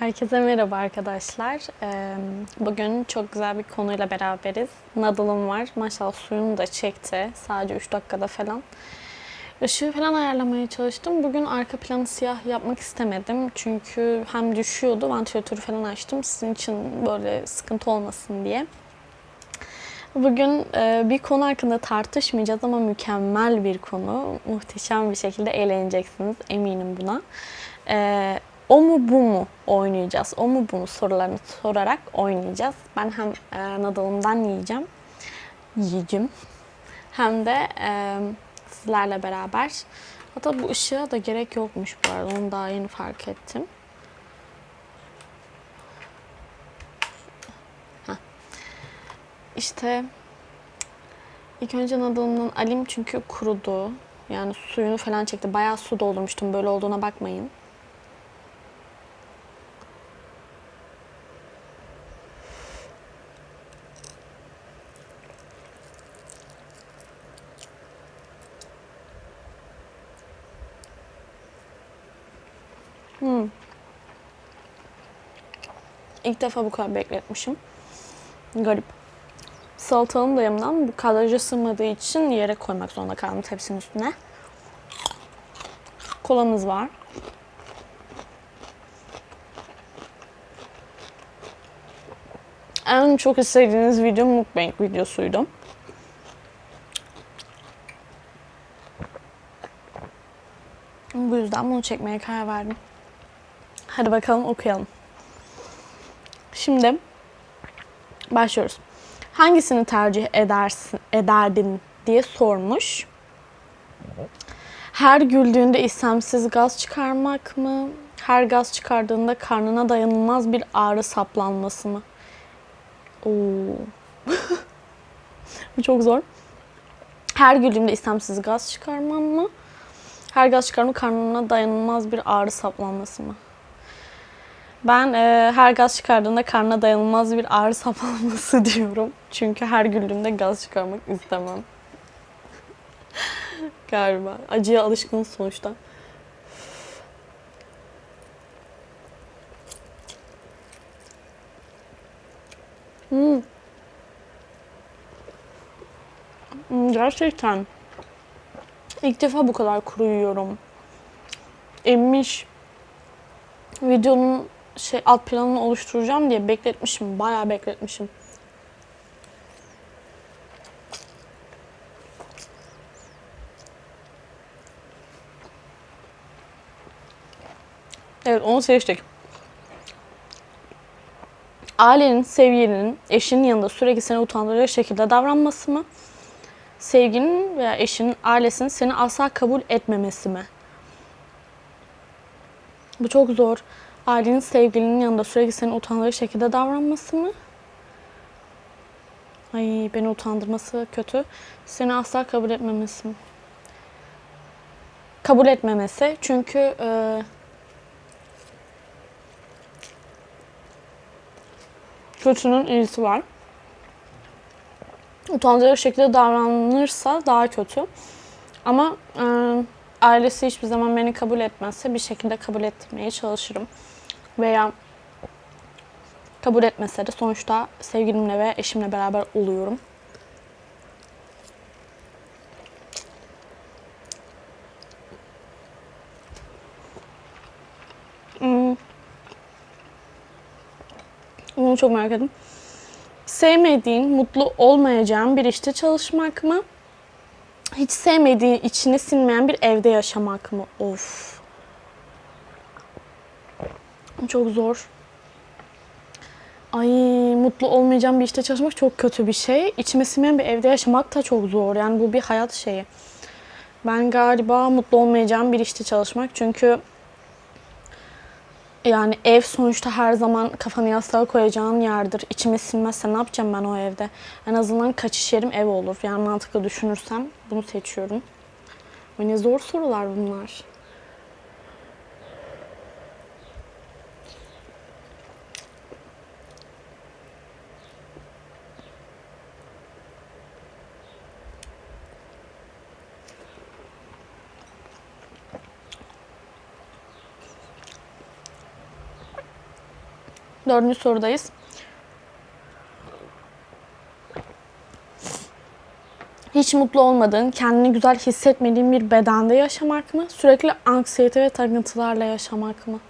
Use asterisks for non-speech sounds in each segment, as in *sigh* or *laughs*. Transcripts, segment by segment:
Herkese merhaba arkadaşlar. Bugün çok güzel bir konuyla beraberiz. Nadal'ım var. Maşallah suyunu da çekti. Sadece 3 dakikada falan. Işığı falan ayarlamaya çalıştım. Bugün arka planı siyah yapmak istemedim. Çünkü hem düşüyordu, vantilatörü falan açtım. Sizin için böyle sıkıntı olmasın diye. Bugün e, bir konu hakkında tartışmayacağız ama mükemmel bir konu. Muhteşem bir şekilde eğleneceksiniz. Eminim buna. O mu bu mu oynayacağız? O mu bu mu sorularını sorarak oynayacağız. Ben hem e, nadalımdan yiyeceğim. Yiyeceğim. Hem de e, sizlerle beraber. Hatta bu ışığa da gerek yokmuş bu arada. Onu daha yeni fark ettim. Heh. İşte ilk önce nadalımdan alayım çünkü kurudu. Yani suyunu falan çekti. Bayağı su doldurmuştum. Böyle olduğuna bakmayın. Hmm. İlk defa bu kadar bekletmişim. Garip. Salatanın da bu kadraja sığmadığı için yere koymak zorunda kaldım tepsinin üstüne. Kolamız var. En çok istediğiniz video mukbang videosuydu. Bu yüzden bunu çekmeye karar verdim. Hadi bakalım okuyalım. Şimdi başlıyoruz. Hangisini tercih edersin, ederdin diye sormuş. Her güldüğünde istemsiz gaz çıkarmak mı? Her gaz çıkardığında karnına dayanılmaz bir ağrı saplanması mı? Oo. *laughs* Bu çok zor. Her güldüğümde istemsiz gaz çıkarmam mı? Her gaz çıkarma karnına dayanılmaz bir ağrı saplanması mı? Ben e, her gaz çıkardığında karnına dayanılmaz bir ağrı saplanması *laughs* diyorum. Çünkü her güldüğümde gaz çıkarmak istemem. Galiba. Acıya alışkın sonuçta. Hmm. Hmm, Gerçekten. İlk defa bu kadar kuru yiyorum. Emmiş. Videonun şey alt planını oluşturacağım diye bekletmişim. Bayağı bekletmişim. Evet onu seçtik. Ailenin, sevgilinin, eşinin yanında sürekli seni utandıracak şekilde davranması mı? Sevginin veya eşinin, ailesinin seni asla kabul etmemesi mi? Bu çok zor. Ailenin, sevgilinin yanında sürekli seni utandıracak şekilde davranması mı? Ay beni utandırması kötü. Seni asla kabul etmemesi mi? Kabul etmemesi. Çünkü e, kötünün iyisi var. Utandıracak şekilde davranırsa daha kötü. Ama e, ailesi hiçbir zaman beni kabul etmezse bir şekilde kabul etmeye çalışırım. Veya kabul etmese de sonuçta sevgilimle ve eşimle beraber oluyorum. Hmm. Bunu çok merak ettim. Sevmediğin, mutlu olmayacağın bir işte çalışmak mı? Hiç sevmediğin, içine sinmeyen bir evde yaşamak mı? Of. Çok zor. Ay mutlu olmayacağım bir işte çalışmak çok kötü bir şey. İçime sinmeyen bir evde yaşamak da çok zor. Yani bu bir hayat şeyi. Ben galiba mutlu olmayacağım bir işte çalışmak. Çünkü yani ev sonuçta her zaman kafanı yastığa koyacağın yerdir. İçime sinmezse ne yapacağım ben o evde? En azından kaçış yerim ev olur. Yani mantıklı düşünürsem bunu seçiyorum. Ve ne zor sorular bunlar. Dördüncü sorudayız. Hiç mutlu olmadığın, kendini güzel hissetmediğin bir bedende yaşamak mı? Sürekli anksiyete ve takıntılarla yaşamak mı?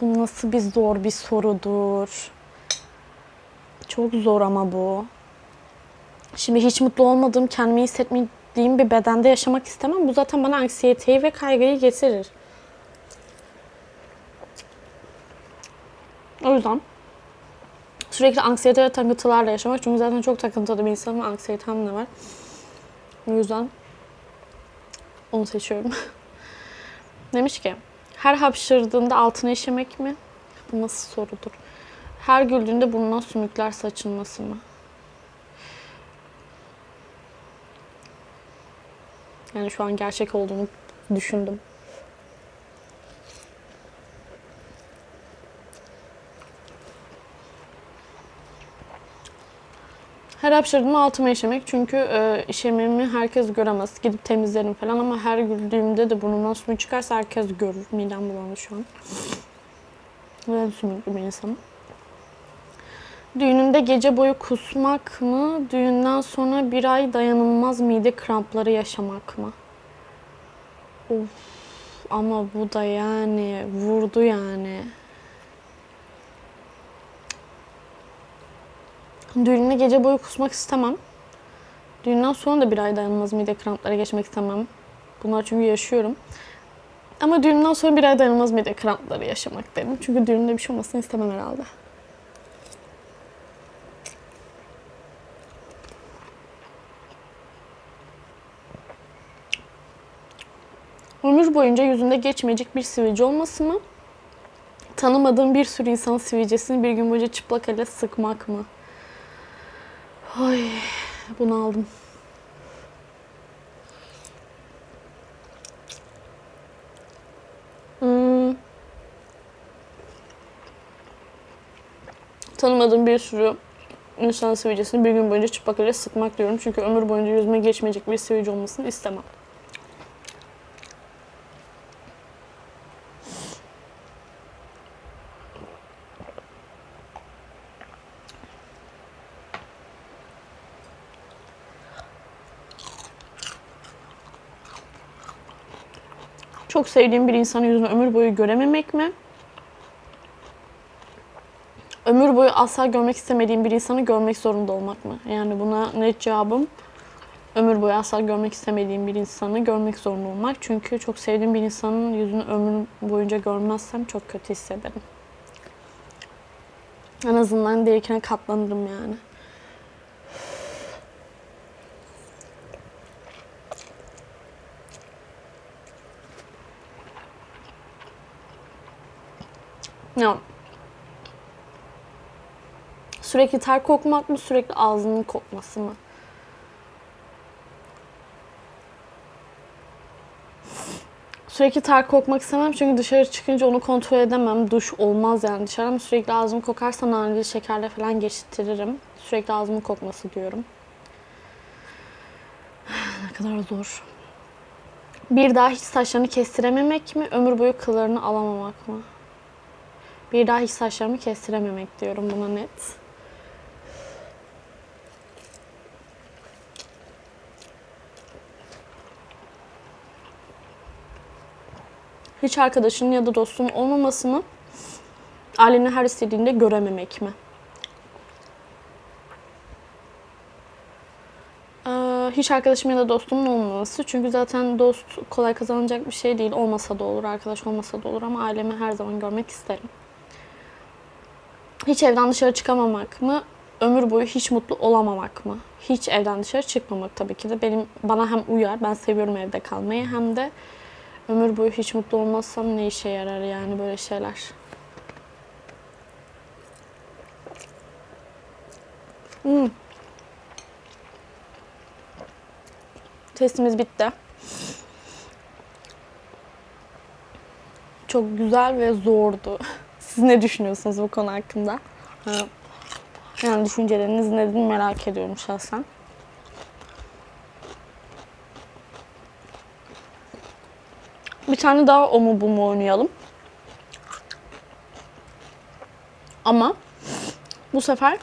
Bu nasıl bir zor bir sorudur. Çok zor ama bu. Şimdi hiç mutlu olmadığım, kendimi hissetmediğim bir bedende yaşamak istemem. Bu zaten bana anksiyeteyi ve kaygıyı getirir. O yüzden sürekli anksiyete ve takıntılarla yaşamak. Çünkü zaten çok takıntılı bir insanım anksiyetem de var. O yüzden onu seçiyorum. *laughs* Demiş ki, her hapşırdığında altına işemek mi? Bu nasıl sorudur? Her güldüğünde burnuna sümükler saçılması mı? Yani şu an gerçek olduğunu düşündüm. Her hapşırdığımda altıma işemek çünkü e, işememi herkes göremez. Gidip temizlerim falan ama her güldüğümde de burnumdan sümük çıkarsa herkes görür. Midem bulandı şu an. Ben sümüklü bir insanım. Düğününde gece boyu kusmak mı? Düğünden sonra bir ay dayanılmaz mide krampları yaşamak mı? Of ama bu da yani vurdu yani. Düğünde gece boyu kusmak istemem. Düğünden sonra da bir ay dayanılmaz mide krampları geçmek istemem. Bunlar çünkü yaşıyorum. Ama düğünden sonra bir ay dayanılmaz mide krampları yaşamak derim. Çünkü düğünde bir şey olmasını istemem herhalde. Ömür boyunca yüzünde geçmeyecek bir sivilce olması mı? Tanımadığım bir sürü insanın sivilcesini bir gün boyunca çıplak elle sıkmak mı? Ay, bunu aldım. Hmm. Tanımadığım bir sürü insan sivilcesini bir gün boyunca çıplak elle sıkmak diyorum. Çünkü ömür boyunca yüzüme geçmeyecek bir sivilce olmasını istemem. Çok sevdiğim bir insanın yüzünü ömür boyu görememek mi? Ömür boyu asla görmek istemediğim bir insanı görmek zorunda olmak mı? Yani buna net cevabım ömür boyu asla görmek istemediğim bir insanı görmek zorunda olmak. Çünkü çok sevdiğim bir insanın yüzünü ömür boyunca görmezsem çok kötü hissederim. En azından derikine katlanırım yani. Ya. Sürekli ter kokmak mı, sürekli ağzının kokması mı? Sürekli ter kokmak istemem çünkü dışarı çıkınca onu kontrol edemem. Duş olmaz yani dışarı ama sürekli ağzım kokarsa naneli şekerle falan geçiştiririm. Sürekli ağzımın kokması diyorum. *sighs* ne kadar zor. Bir daha hiç saçlarını kestirememek mi, ömür boyu kıllarını alamamak mı? Bir daha hiç saçlarımı kestirememek diyorum buna net. Hiç arkadaşının ya da dostunun olmamasını aileni her istediğinde görememek mi? Ee, hiç arkadaşım ya da dostumun olmaması. Çünkü zaten dost kolay kazanacak bir şey değil. Olmasa da olur, arkadaş olmasa da olur ama ailemi her zaman görmek isterim. Hiç evden dışarı çıkamamak mı? Ömür boyu hiç mutlu olamamak mı? Hiç evden dışarı çıkmamak tabii ki de benim bana hem uyar, ben seviyorum evde kalmayı hem de ömür boyu hiç mutlu olmazsam ne işe yarar yani böyle şeyler. Hmm. Testimiz bitti. Çok güzel ve zordu. *laughs* Siz ne düşünüyorsunuz bu konu hakkında? Yani düşünceleriniz nedir merak ediyorum şahsen. Bir tane daha o mu bu mu oynayalım. Ama bu sefer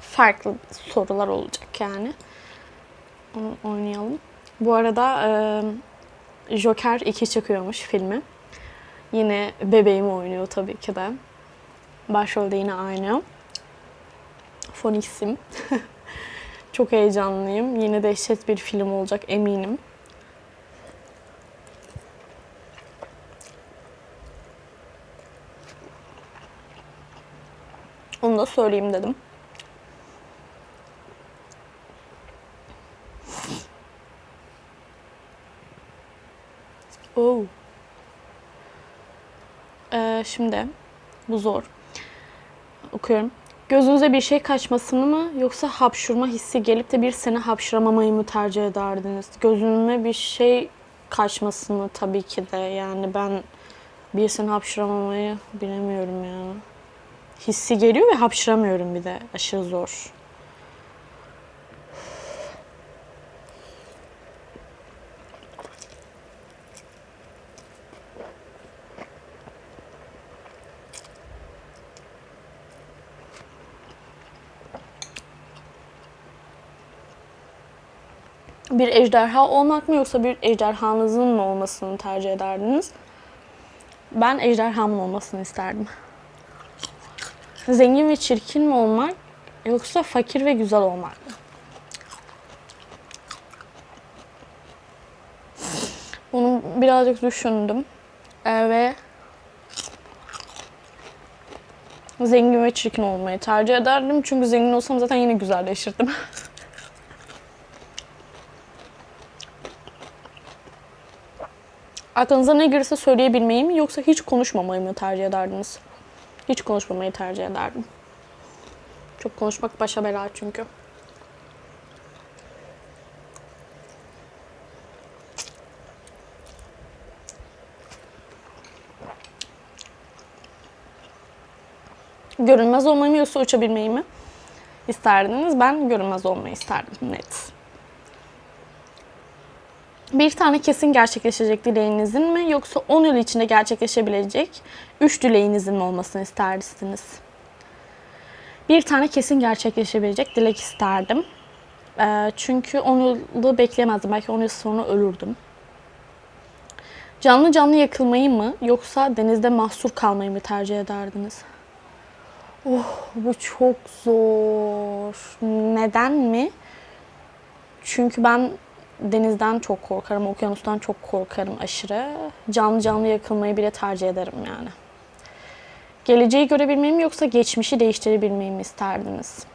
farklı sorular olacak yani. Onu oynayalım. Bu arada e, Joker 2 çıkıyormuş filmi. Yine bebeğim oynuyor tabii ki de. Başrolde yine aynı. Phoenix'im. *laughs* Çok heyecanlıyım. Yine dehşet bir film olacak eminim. Onu da söyleyeyim dedim. Oo. Ee, şimdi bu zor. Okuyorum. Gözünüze bir şey kaçmasını mı yoksa hapşurma hissi gelip de bir sene hapşıramamayı mı tercih ederdiniz? Gözüme bir şey kaçmasını tabii ki de yani ben bir sene hapşıramamayı bilemiyorum yani. Hissi geliyor ve hapşıramıyorum bir de. Aşırı zor. Bir ejderha olmak mı yoksa bir ejderhanızın mı olmasını tercih ederdiniz? Ben ejderhamın olmasını isterdim. Zengin ve çirkin mi olmak yoksa fakir ve güzel olmak mı? Bunu birazcık düşündüm Ee, ve zengin ve çirkin olmayı tercih ederdim. Çünkü zengin olsam zaten yine güzelleşirdim. *laughs* Aklınıza ne gelirse söyleyebilmeyi mi yoksa hiç konuşmamayı mı tercih ederdiniz? Hiç konuşmamayı tercih ederdim. Çok konuşmak başa bela çünkü. Görünmez olmayı mı yoksa uçabilmeyi mi isterdiniz? Ben görünmez olmayı isterdim net. Bir tane kesin gerçekleşecek dileğinizin mi yoksa 10 yıl içinde gerçekleşebilecek 3 dileğinizin mi olmasını isterdiniz? Bir tane kesin gerçekleşebilecek dilek isterdim. Ee, çünkü 10 yılı bekleyemezdim. Belki 10 yıl sonra ölürdüm. Canlı canlı yakılmayı mı yoksa denizde mahsur kalmayı mı tercih ederdiniz? Oh, bu çok zor. Neden mi? Çünkü ben denizden çok korkarım, okyanustan çok korkarım aşırı. Canlı canlı yakılmayı bile tercih ederim yani. Geleceği görebilmeyi mi yoksa geçmişi değiştirebilmeyi mi isterdiniz?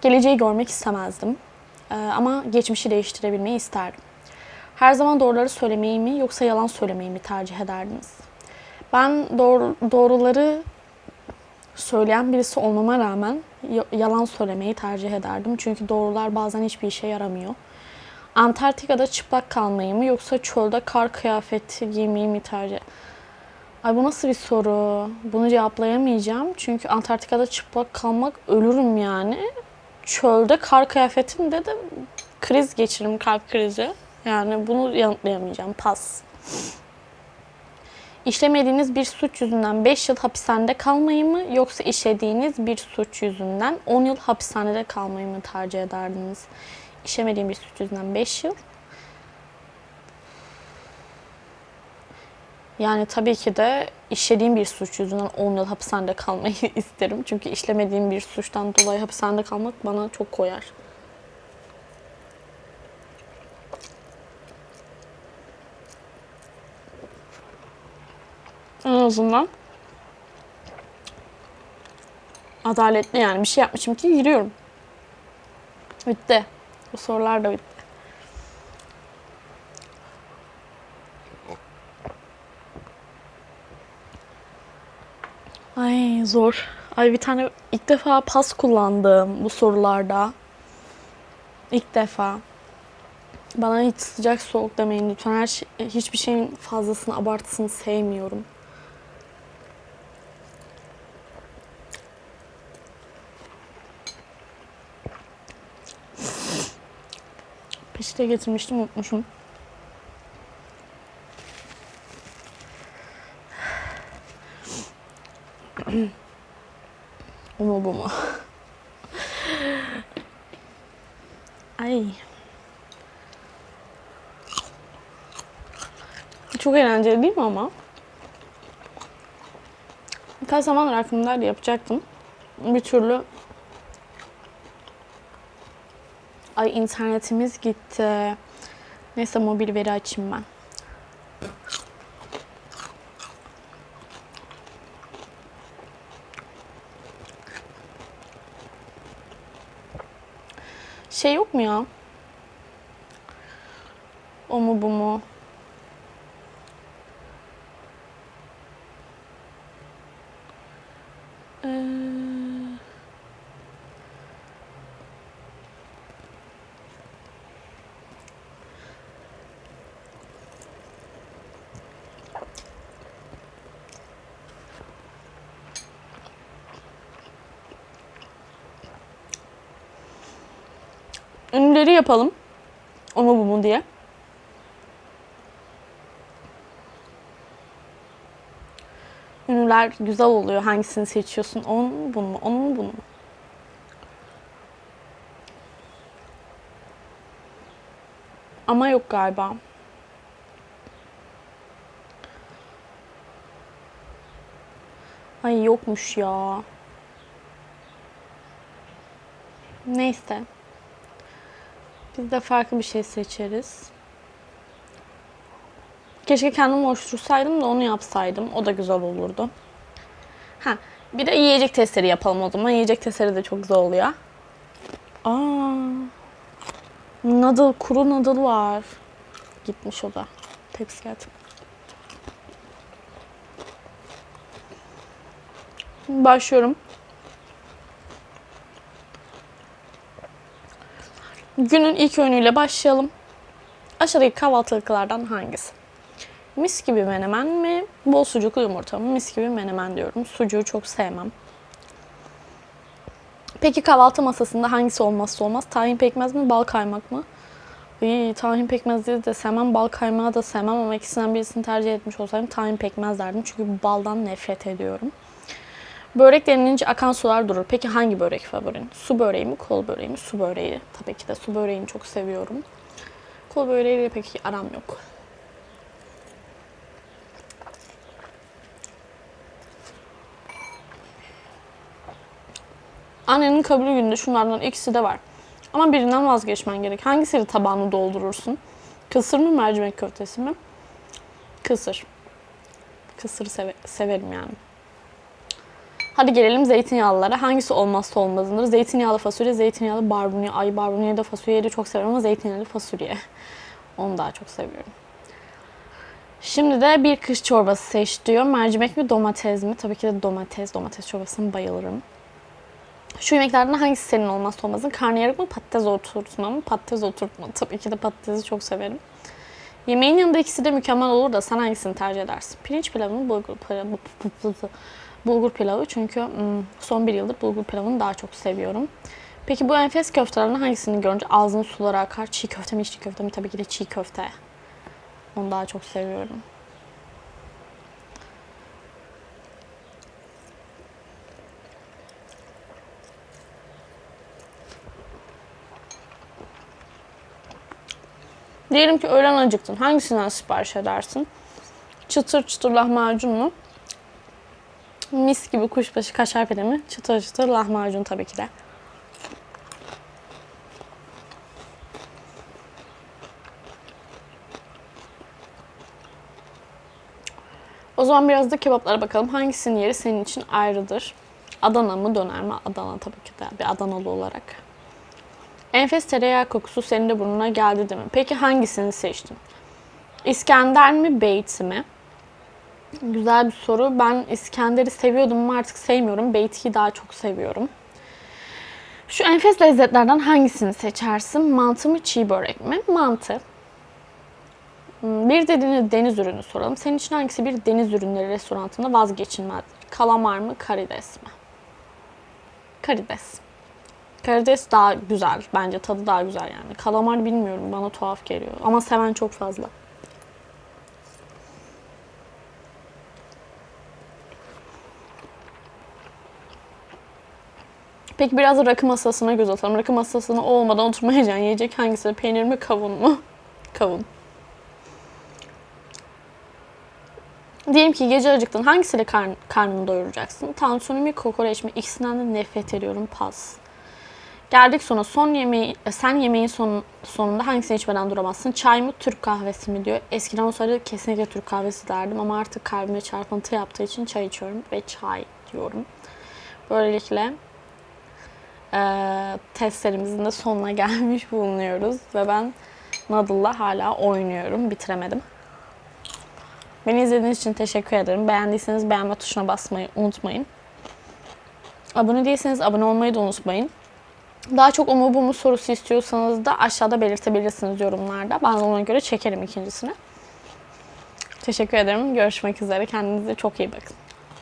Geleceği görmek istemezdim. Ee, ama geçmişi değiştirebilmeyi isterdim. Her zaman doğruları söylemeyi mi yoksa yalan söylemeyi mi tercih ederdiniz? Ben doğru, doğruları söyleyen birisi olmama rağmen yalan söylemeyi tercih ederdim. Çünkü doğrular bazen hiçbir işe yaramıyor. Antarktika'da çıplak kalmayı mı yoksa çölde kar kıyafeti giymeyi mi tercih Ay bu nasıl bir soru? Bunu cevaplayamayacağım. Çünkü Antarktika'da çıplak kalmak ölürüm yani. Çölde kar kıyafetinde de kriz geçiririm, kalp krizi. Yani bunu yanıtlayamayacağım. Pas. İşlemediğiniz bir suç yüzünden 5 yıl hapishanede kalmayı mı yoksa işlediğiniz bir suç yüzünden 10 yıl hapishanede kalmayı mı tercih ederdiniz? İşlemediğim bir suç yüzünden 5 yıl. Yani tabii ki de işlediğim bir suç yüzünden 10 yıl hapishanede kalmayı *laughs* isterim. Çünkü işlemediğim bir suçtan dolayı hapishanede kalmak bana çok koyar. En azından adaletli yani bir şey yapmışım ki giriyorum. Bitti. Bu sorular da bitti. Ay zor. Ay bir tane ilk defa pas kullandım bu sorularda. İlk defa. Bana hiç sıcak soğuk demeyin lütfen. Her şey, hiçbir şeyin fazlasını abartısını sevmiyorum. Peçete getirmiştim unutmuşum. o bu mu? Ay. Çok eğlenceli değil mi ama? Birkaç zamandır aklımdaydı yapacaktım. Bir türlü Ay internetimiz gitti. Neyse mobil veri açayım ben. Şey yok mu ya? O mu bu mu? Ee... Ünlüleri yapalım. O mu bu mu diye. Ünlüler güzel oluyor. Hangisini seçiyorsun? Onun mu bunu mu? Onun mu bunu mu? Ama yok galiba. Ay yokmuş ya. Neyse. Biz de farklı bir şey seçeriz. Keşke kendim oluştursaydım da onu yapsaydım. O da güzel olurdu. Ha, bir de yiyecek testleri yapalım o zaman. Yiyecek testleri de çok güzel oluyor. Aa, noodle, kuru noodle var. Gitmiş o da. Tepsi geldi. Başlıyorum. Günün ilk öğünüyle başlayalım. Aşağıdaki kahvaltılıklardan hangisi? Mis gibi menemen mi? Bol sucuklu yumurta mı? Mis gibi menemen diyorum. Sucuğu çok sevmem. Peki kahvaltı masasında hangisi olmazsa olmaz? Tahin pekmez mi? Bal kaymak mı? İyi, tahin pekmezleri de sevmem, bal kaymağı da sevmem ama ikisinden birisini tercih etmiş olsaydım tahin pekmez derdim. Çünkü baldan nefret ediyorum. Börek denilince akan sular durur. Peki hangi börek favorin? Su böreği mi, kol böreği mi? Su böreği. Tabii ki de su böreğini çok seviyorum. Kol böreğiyle pek aram yok. Annenin kabul gününde şunlardan ikisi de var. Ama birinden vazgeçmen gerek. Hangisiyle tabağını doldurursun? Kısır mı, mercimek köftesi mi? Kısır. Kısırı seve- severim yani. Hadi gelelim zeytinyağlılara. Hangisi olmazsa olmazındır? Zeytinyağlı fasulye, zeytinyağlı barbunya. Ay barbunya da fasulyeyi de çok severim ama zeytinyağlı fasulye. Onu daha çok seviyorum. Şimdi de bir kış çorbası seç diyor. Mercimek mi domates mi? Tabii ki de domates. Domates çorbasına bayılırım. Şu yemeklerden hangisi senin olmazsa olmazın? Karnıyarık mı patates oturtma mı? Patates oturtma. Tabii ki de patatesi çok severim. Yemeğin yanında ikisi de mükemmel olur da sen hangisini tercih edersin? Pirinç pilavı mı? Bulgur pilavı Bulgur pilavı çünkü son bir yıldır bulgur pilavını daha çok seviyorum. Peki bu enfes köftelerden hangisini görünce ağzının suları akar? Çiğ köfte mi, içli köfte mi? Tabii ki de çiğ köfte. Onu daha çok seviyorum. Diyelim ki öğlen acıktın. Hangisinden sipariş edersin? Çıtır çıtır lahmacun mu? Mis gibi kuşbaşı kaşar pide mi? Çıtır çıtır lahmacun tabii ki de. O zaman biraz da kebaplara bakalım. Hangisinin yeri senin için ayrıdır? Adana mı döner mi? Adana tabii ki de bir Adanalı olarak. Enfes tereyağı kokusu senin de burnuna geldi değil mi? Peki hangisini seçtin? İskender mi, Beyti mi? Güzel bir soru. Ben İskender'i seviyordum ama artık sevmiyorum. Beyti'yi daha çok seviyorum. Şu enfes lezzetlerden hangisini seçersin? Mantı mı, çiğ börek mi? Mantı. Hmm, Bir dediğini deniz ürünü soralım. Senin için hangisi bir deniz ürünleri restoranında vazgeçilmezdir? Kalamar mı, karides mi? Karides. Karides daha güzel. Bence tadı daha güzel yani. Kalamar bilmiyorum. Bana tuhaf geliyor. Ama seven çok fazla. Peki biraz da rakı masasına göz atalım. Rakı masasına olmadan oturmayacaksın. Yiyecek hangisi? Peynir mi, kavun mu? *laughs* Kavun. Diyelim ki gece acıktın. Hangisiyle karn- karnını doyuracaksın? Tantuni mi, kokoreç mi? İkisinden de nefret ediyorum. Pas. Geldik sonra son yemeği, sen yemeğin son, sonunda hangisini içmeden duramazsın? Çay mı, Türk kahvesi mi diyor. Eskiden olsaydı kesinlikle Türk kahvesi derdim ama artık kalbime çarpıntı yaptığı için çay içiyorum ve çay diyorum. Böylelikle eee testlerimizin de sonuna *laughs* gelmiş bulunuyoruz ve ben Nadal'la hala oynuyorum. Bitiremedim. Beni izlediğiniz için teşekkür ederim. Beğendiyseniz beğenme tuşuna basmayı unutmayın. Abone değilseniz abone olmayı da unutmayın. Daha çok o bu mu sorusu istiyorsanız da aşağıda belirtebilirsiniz yorumlarda. Ben ona göre çekerim ikincisini. Teşekkür ederim. Görüşmek üzere. Kendinize çok iyi bakın.